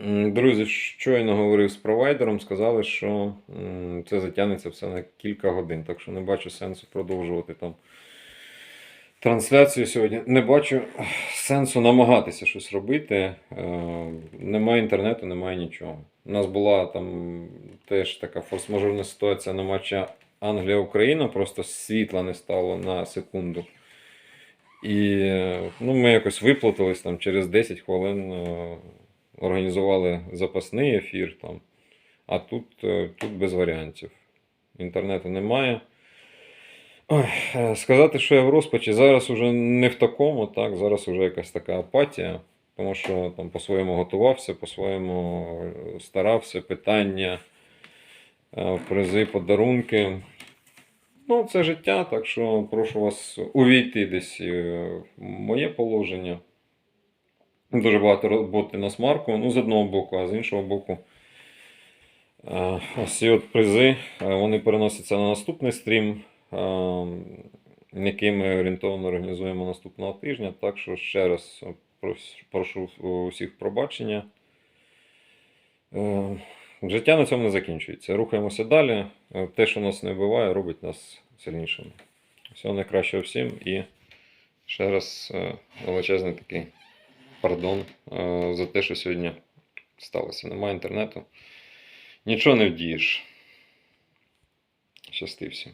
Друзі, щойно говорив з провайдером, сказали, що це затягнеться все на кілька годин, так що не бачу сенсу продовжувати там трансляцію сьогодні. Не бачу сенсу намагатися щось робити. Е, Немає інтернету, немає нічого. У нас була там теж така форс-мажорна ситуація на матчі Англія-Україна, просто світла не стало на секунду. І е, ну, ми якось виплатились там через 10 хвилин. Організували запасний ефір там. А тут, е, тут без варіантів. Інтернету немає. Ой, е, сказати, що я в розпачі, зараз уже не в такому, так, зараз вже якась така апатія, тому що там по-своєму готувався, по-своєму е, старався, питання, призи, подарунки. Ну, це життя, так що прошу вас увійти десь в моє положення. Дуже багато роботи на смарку, ну, з одного боку, а з іншого боку. Ось от призи, вони переносяться на наступний стрім, який ми орієнтовно організуємо наступного тижня. Так що ще раз прошу усіх пробачення. Е, Життя на цьому не закінчується. Рухаємося далі. Е, Те, що нас не вбиває, робить нас сильнішими. Всього найкращого всім і ще раз е, величезний такий пардон е, за те, що сьогодні сталося. Немає інтернету. Нічого не вдієш. Щасти всім.